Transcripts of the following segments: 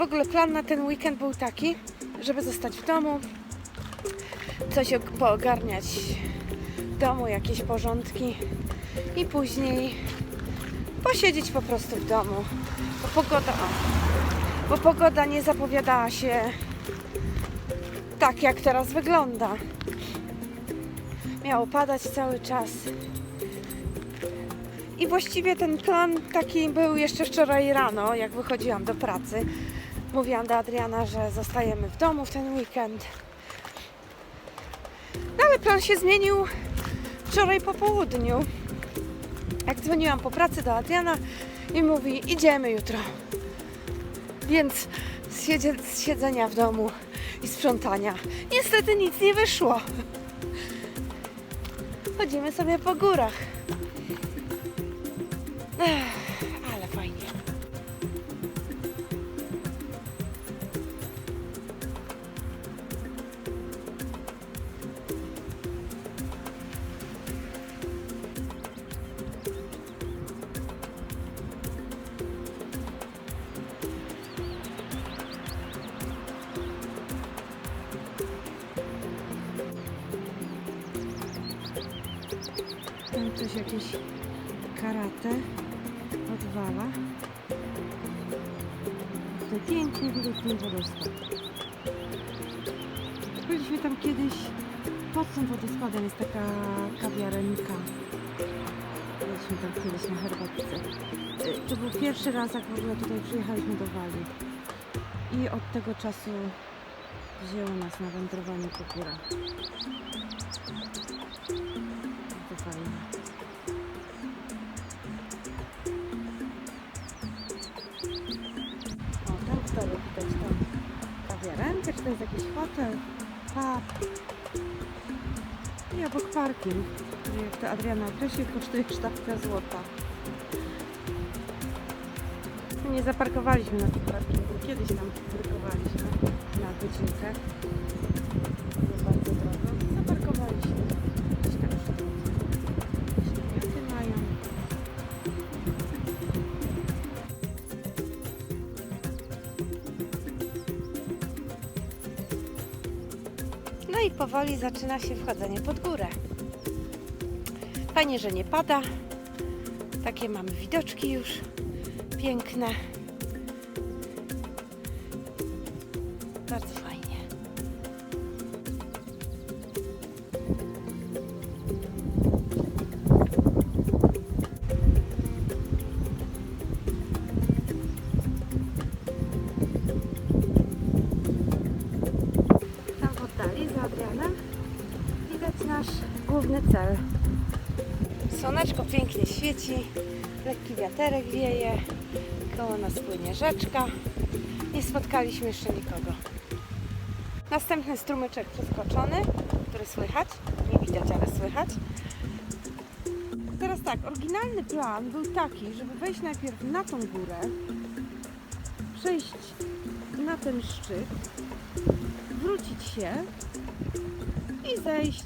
W ogóle plan na ten weekend był taki, żeby zostać w domu, coś og- poogarniać w domu, jakieś porządki i później posiedzieć po prostu w domu. Bo pogoda, bo pogoda nie zapowiadała się tak, jak teraz wygląda. Miało padać cały czas. I właściwie ten plan taki był jeszcze wczoraj rano, jak wychodziłam do pracy. Mówiłam do Adriana, że zostajemy w domu w ten weekend. No ale plan się zmienił wczoraj po południu. Jak dzwoniłam po pracy do Adriana i mówi, idziemy jutro. Więc z, siedzenia w domu i sprzątania niestety nic nie wyszło. Chodzimy sobie po górach. Ech, Tam ktoś jakieś karate odwala. To pięknie ten wodospad. Byliśmy tam kiedyś, pod tym wodospadem jest taka kawiarenka. Byliśmy tam kiedyś na herbatce. Y, To był pierwszy raz, jak w ogóle tutaj przyjechaliśmy do Walii. I od tego czasu wzięło nas na wędrowanie po górach. Fajnie. O, tam w widać tam kawiarenkę, czy to jest jakiś hotel, pub. I obok parking, który jak to Adriana określił, kosztuje sztabkę złota. Nie zaparkowaliśmy na tym parkingu, kiedyś tam parkowaliśmy na godzinkę. No i powoli zaczyna się wchodzenie pod górę. Fajnie, że nie pada. Takie mamy widoczki już piękne. Bardzo fajnie. Nasz główny cel. Słoneczko pięknie świeci, lekki wiaterek wieje, koło nas płynie rzeczka. Nie spotkaliśmy jeszcze nikogo. Następny strumyczek przeskoczony, który słychać, nie widać, ale słychać. Teraz tak, oryginalny plan był taki, żeby wejść najpierw na tą górę, przejść na ten szczyt, wrócić się i zejść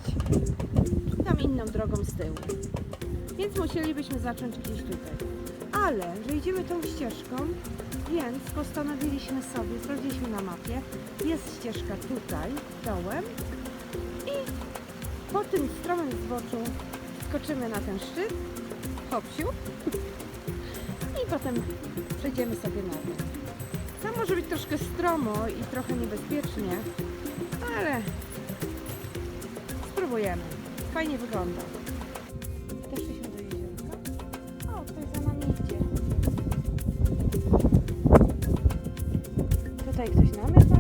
tam inną drogą z tyłu. Więc musielibyśmy zacząć gdzieś tutaj. Ale, że idziemy tą ścieżką, więc postanowiliśmy sobie, sprawdziliśmy na mapie, jest ścieżka tutaj, dołem i po tym stromym zboczu skoczymy na ten szczyt, hopsiu i potem przejdziemy sobie na dół. Tam może być troszkę stromo i trochę niebezpiecznie, ale spróbujemy. Fajnie wygląda. Do jeziorka. O, ktoś za. Tutaj ktoś namiot ma.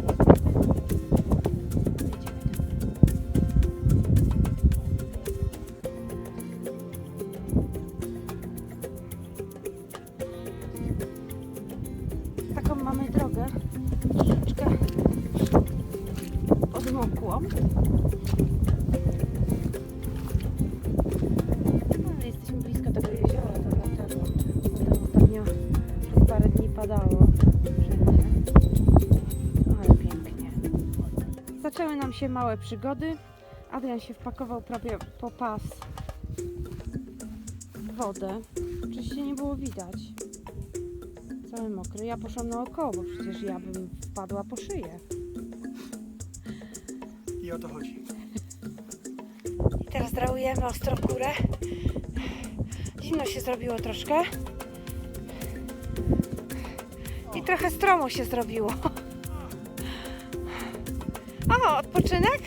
Taką mamy drogę. Troszeczkę odmokłą. Padało wszędzie. Ale pięknie. Zaczęły nam się małe przygody. Adrian się wpakował prawie po pas w wodę. Oczywiście nie było widać. Cały mokry. Ja poszłam naokoło, bo przecież ja bym wpadła po szyję. I o to chodzi. I teraz drałujemy ostro w górę. Zimno się zrobiło troszkę. I trochę stromo się zrobiło. O, odpoczynek?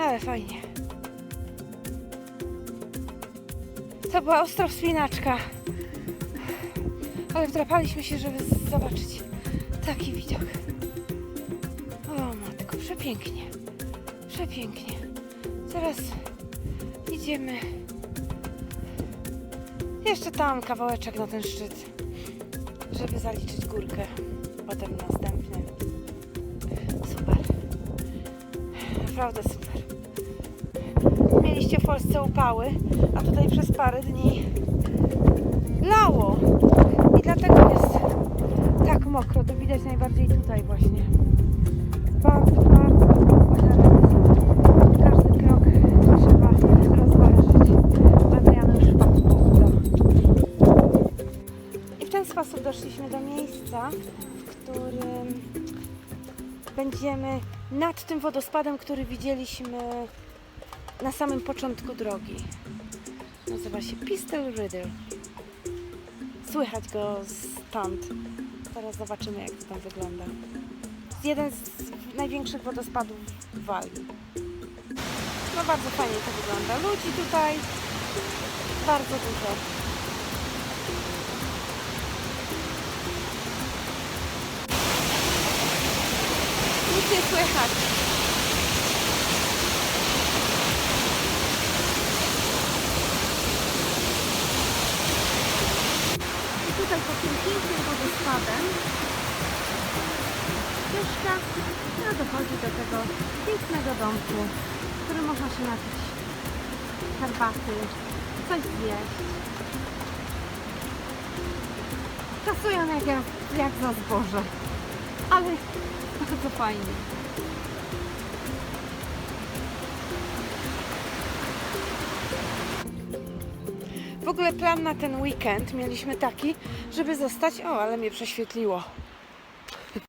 Ale fajnie. To była ostra wspinaczka. Ale wdrapaliśmy się, żeby zobaczyć taki widok. O matko, przepięknie. Przepięknie. Teraz idziemy jeszcze tam kawałeczek na ten szczyt, żeby zaliczyć górkę. Potem następny. Super. Naprawdę super. Mieliście w Polsce upały, a tutaj przez parę dni lało. I dlatego jest tak mokro. To widać najbardziej tutaj właśnie. Bardzo, będziemy nad tym wodospadem, który widzieliśmy na samym początku drogi. Nazywa się Pistol Riddle. Słychać go stąd. Teraz zobaczymy, jak to tam wygląda. Jeden z największych wodospadów w Walii. No bardzo fajnie to wygląda. Ludzi tutaj bardzo dużo. Słychać. I tutaj pod tym pięknym wodospadem ścieżka no, dochodzi do tego pięknego domku, w którym można się napić herbaty, coś zjeść. Kasują jak, jak za zboże, ale bardzo fajnie. W ogóle plan na ten weekend mieliśmy taki, żeby zostać. O, ale mnie prześwietliło.